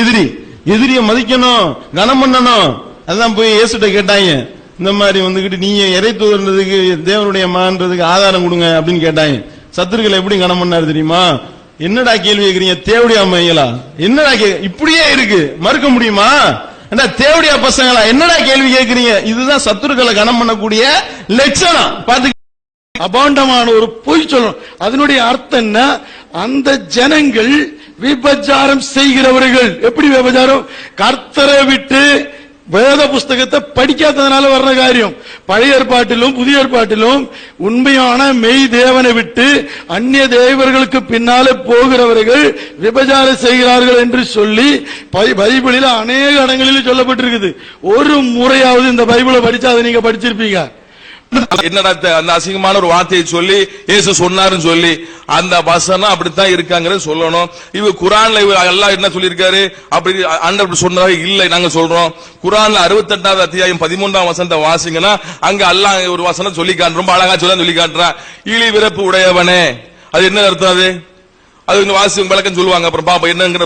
எதிரி. எதிரிய மதிக்கணும் கனம் பண்ணணும். அதான் போய் இயேசுட்ட கேட்டாங்க. இந்த மாதிரி வந்துகிட்டு நீங்க இறை தூதர்ன்றதுக்கு தேவனுடைய மான்றதுக்கு ஆதாரம் கொடுங்க அப்படின்னு கேட்டாங்க. சத்துருக்களை எப்படி கனம் பண்ணாரு தெரியுமா? என்னடா கேள்வி கேக்குறீங்க? தேவடியா மையலா என்னடா கே இப்படியே இருக்கு. மறுக்க முடியுமா? என்ன தேவடியா பசங்களா? என்னடா கேள்வி கேக்குறீங்க? இதுதான் சத்துருக்களை கனம் பண்ணக்கூடிய லட்சணம். பாத்து அபாண்டமான ஒரு பொய் சொல்லணும் அதனுடைய அர்த்தம் என்ன? அந்த ஜனங்கள் விபச்சாரம் செய்கிறவர்கள். எப்படி விபச்சாரம்? கர்த்தரை விட்டு வேத புஸ்தகத்தை படிக்காததுனால வர்ற காரியம். பழைய ஏற்பாட்டிலும் புதிய ஏற்பாட்டிலும் உண்மையான மெய் தேவனை விட்டு அந்நிய தேவர்களுக்கு பின்னாலே போகிறவர்கள் விபச்சாரம் செய்கிறார்கள் என்று சொல்லி பை- பைபிளில் அநேக இடங்களில் சொல்லப்பட்டிருக்குது. ஒரு முறையாவது இந்த பைபிளை படிச்சா அதை நீங்க படிச்சிருப்பீங்க. என்னடா அந்த அசிங்கமான ஒரு வார்த்தையை சொல்லி இயேசு சொன்னாருன்னு சொல்லி அந்த வசனம் அப்படித்தான் இருக்காங்கறத சொல்லணும். இவ குரான்ல எல்லாம் என்ன சொல்லியிருக்காரு? அப்படி ஆண்டவர் அப்படி சொன்னதாக இல்லை நாங்க சொல்றோம். குரான்ல அறுபத்தெட்டாவது அத்தியாயம் பதிமூன்றாம் வசனத்தை வாசிங்கன்னா அங்க அல்லாஹ் ஒரு வசனம் சொல்லி காட்டு ரொம்ப அழகா சொல்ல சொல்லி காட்டுறான். இழி விரப்பு உடையவனே. அது என்ன அர்த்தம் அது? அது வாசி விளக்கம் சொல்லுவாங்க. அப்புறம் பாப்பா என்னங்கிற